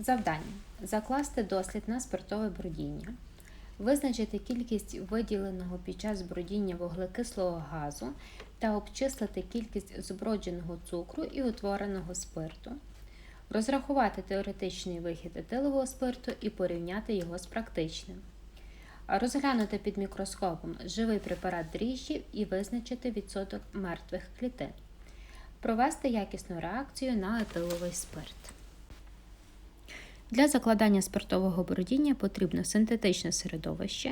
Завдання. Закласти дослід на спиртове бродіння. Визначити кількість виділеного під час бродіння вуглекислого газу та обчислити кількість збродженого цукру і утвореного спирту. Розрахувати теоретичний вихід етилового спирту і порівняти його з практичним. Розглянути під мікроскопом живий препарат дріжджів і визначити відсоток мертвих клітин. Провести якісну реакцію на етиловий спирт. Для закладання спиртового бродіння потрібно синтетичне середовище,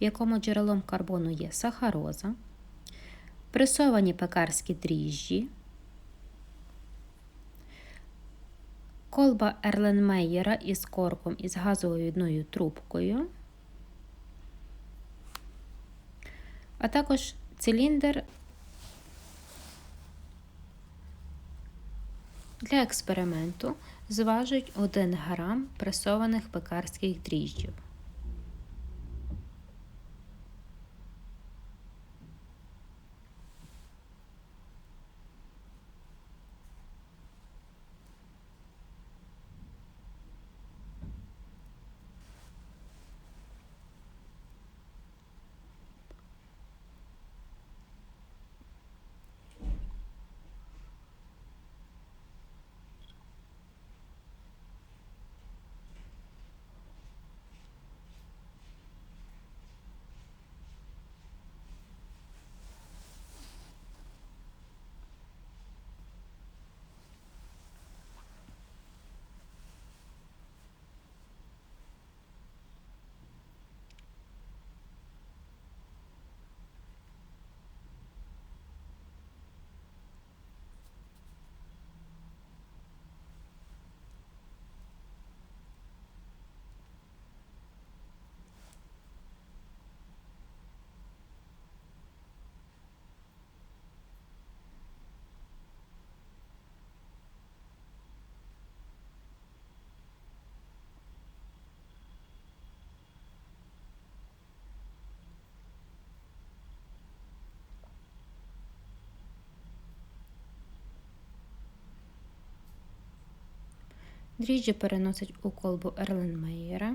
в якому джерелом карбону є сахароза, пресовані пекарські дріжджі, колба Ерленмеєра із корком із газовою трубкою, а також циліндр для експерименту зважують 1 грам пресованих пекарських дріжджів. Дріжджі переносить у колбу Ерленмеєра.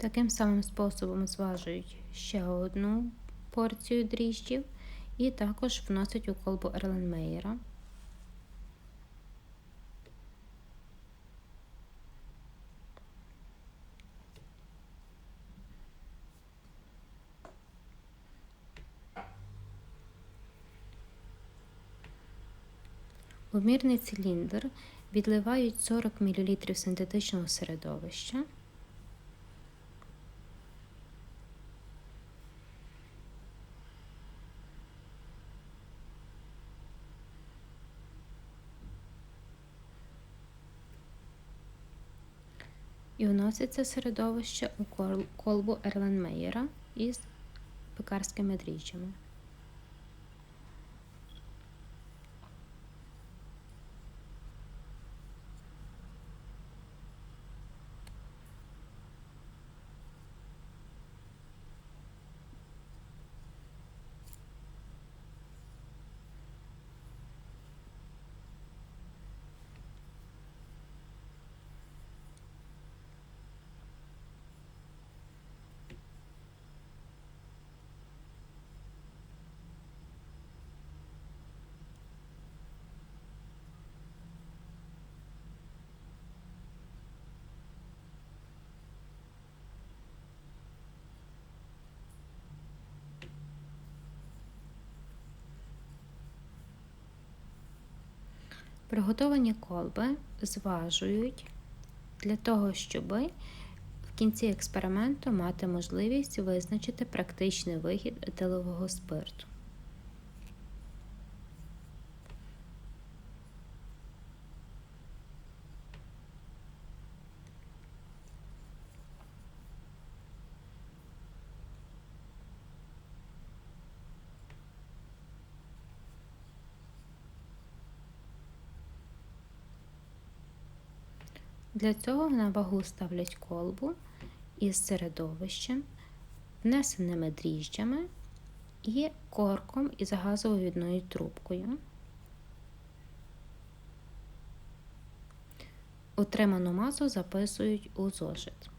Таким самим способом зважують ще одну порцію дріжджів і також вносять у колбу Ерленмеєра. У мірний циліндр Відливають 40 мл синтетичного середовища. І вноситься середовище у колбу Ерленмеєра із пекарськими дріжджами. Приготовані колби зважують для того, щоб в кінці експерименту мати можливість визначити практичний вихід етилового спирту. Для цього на вагу ставлять колбу із середовищем, внесеними дріжджами і корком із газововідною трубкою. Отриману масу записують у зошит.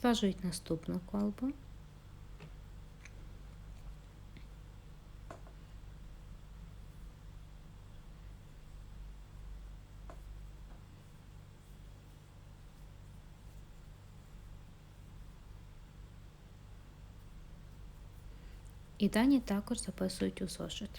Зважують наступну колбу. І дані також записують у зошит.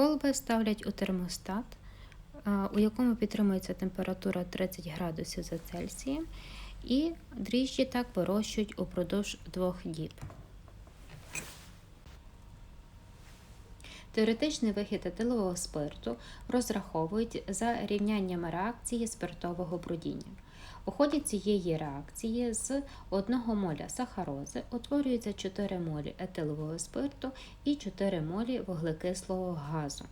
Колби ставлять у термостат, у якому підтримується температура 30 градусів за Цельсієм, і дріжджі так вирощують упродовж двох діб. Теоретичний вихід етилового спирту розраховують за рівняннями реакції спиртового брудіння. У ході цієї реакції з 1 моля сахарози утворюється 4 молі етилового спирту і 4 молі вуглекислого газу.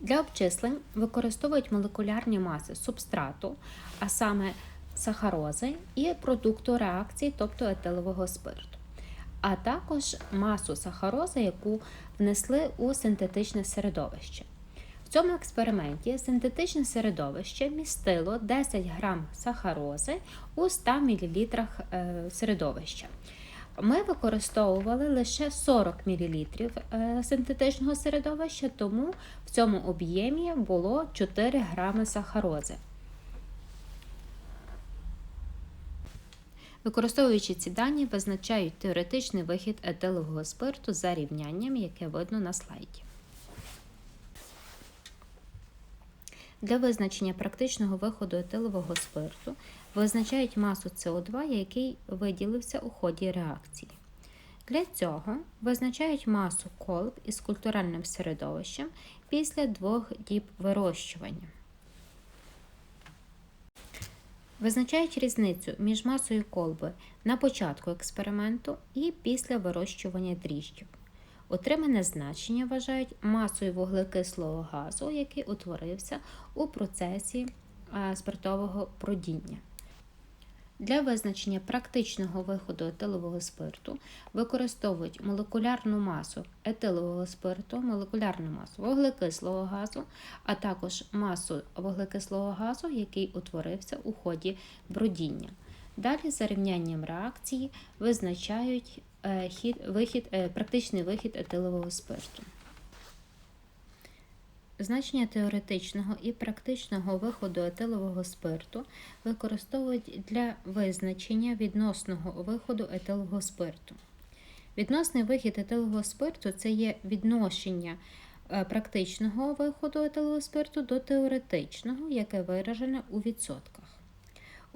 Для обчислень використовують молекулярні маси субстрату, а саме сахарози і продукту реакції, тобто етилового спирту, а також масу сахарози, яку внесли у синтетичне середовище. В цьому експерименті синтетичне середовище містило 10 грам сахарози у 100 мл середовища. Ми використовували лише 40 мл синтетичного середовища, тому в цьому об'ємі було 4 грами сахарози. Використовуючи ці дані, визначають теоретичний вихід етилового спирту за рівнянням, яке видно на слайді. Для визначення практичного виходу етилового спирту визначають масу СО2, який виділився у ході реакції. Для цього визначають масу колб із культуральним середовищем після двох діб вирощування. Визначають різницю між масою колби на початку експерименту і після вирощування дріжджів. Отримане значення вважають масою вуглекислого газу, який утворився у процесі спиртового бродіння. Для визначення практичного виходу етилового спирту використовують молекулярну масу етилового спирту, молекулярну масу вуглекислого газу, а також масу вуглекислого газу, який утворився у ході бродіння. Далі за рівнянням реакції визначають хід, вихід, е, практичний вихід етилового спирту. Значення теоретичного і практичного виходу етилового спирту використовують для визначення відносного виходу етилового спирту. Відносний вихід етилового спирту це є відношення е, практичного виходу етилового спирту до теоретичного, яке виражене у відсотках.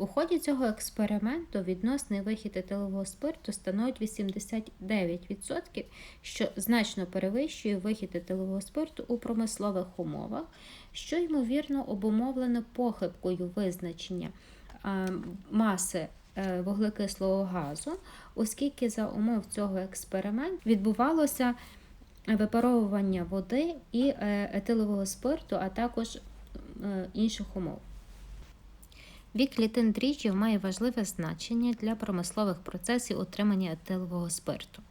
У ході цього експерименту відносний вихід етилового спирту становить 89%, що значно перевищує вихід етилового спирту у промислових умовах, що ймовірно обумовлено похибкою визначення маси е, вуглекислого газу, оскільки за умов цього експерименту відбувалося випаровування води і е, етилового спирту, а також е, інших умов. Вік клітин дріжджів має важливе значення для промислових процесів утримання етилового спирту.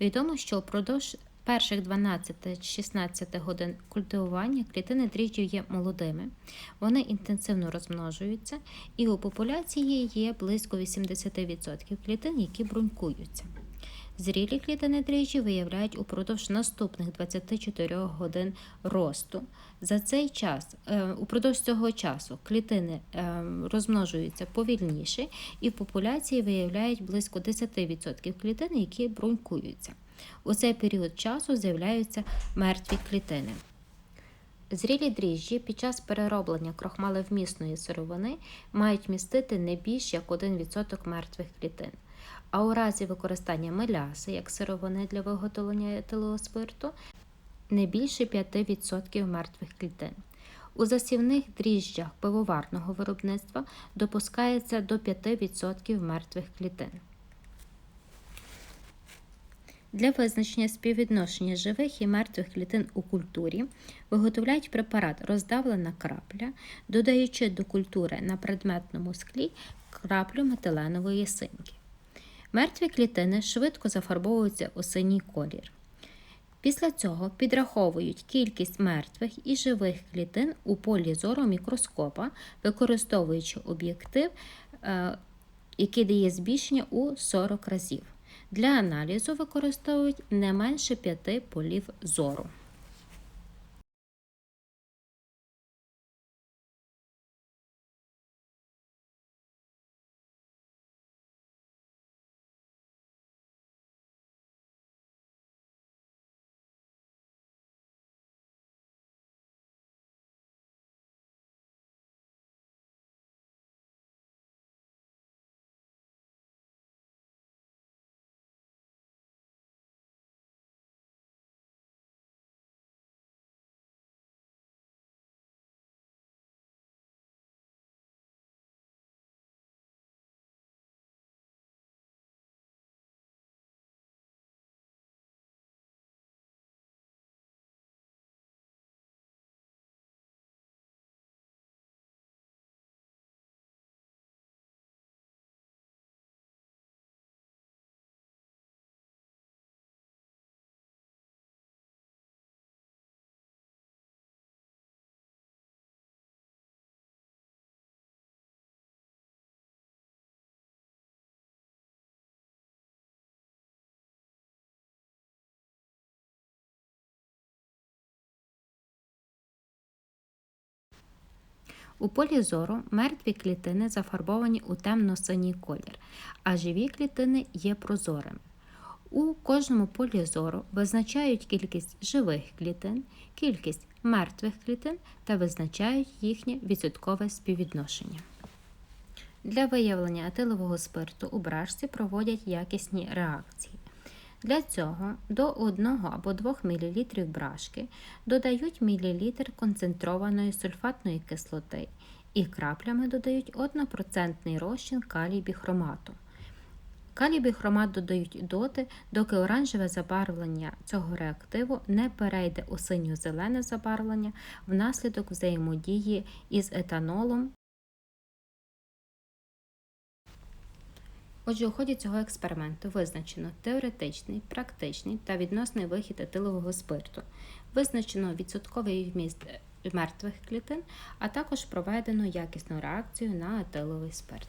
Відомо, що впродовж перших 12-16 годин культивування клітини дріжджів є молодими, вони інтенсивно розмножуються, і у популяції є близько 80% клітин, які брунькуються. Зрілі клітини дріжджі виявляють упродовж наступних 24 годин росту. За цей час, е, упродовж цього часу клітини е, розмножуються повільніше і в популяції виявляють близько 10% клітин, які брунькуються. У цей період часу з'являються мертві клітини. Зрілі дріжджі під час перероблення крохмалевмісної сировини мають містити не більш як 1% мертвих клітин. А у разі використання меляси як сировини для виготовлення етилового спирту не більше 5% мертвих клітин. У засівних дріжджах пивоварного виробництва допускається до 5% мертвих клітин. Для визначення співвідношення живих і мертвих клітин у культурі виготовляють препарат роздавлена крапля, додаючи до культури на предметному склі краплю метиленової синьки. Мертві клітини швидко зафарбовуються у синій колір. Після цього підраховують кількість мертвих і живих клітин у полі зору мікроскопа, використовуючи об'єктив, е, який дає збільшення у 40 разів. Для аналізу використовують не менше 5 полів зору. У полі зору мертві клітини зафарбовані у темно-синій колір, а живі клітини є прозорими. У кожному полі зору визначають кількість живих клітин, кількість мертвих клітин та визначають їхнє відсоткове співвідношення. Для виявлення етилового спирту у брашці проводять якісні реакції. Для цього до 1 або 2 мл брашки додають мілілітр концентрованої сульфатної кислоти і краплями додають 1% розчин калій біхромату. Калій біхромат додають доти, доки оранжеве забарвлення цього реактиву не перейде у синьо-зелене забарвлення внаслідок взаємодії із етанолом. Отже, у ході цього експерименту визначено теоретичний, практичний та відносний вихід етилового спирту, визначено відсотковий вміст мертвих клітин, а також проведено якісну реакцію на етиловий спирт.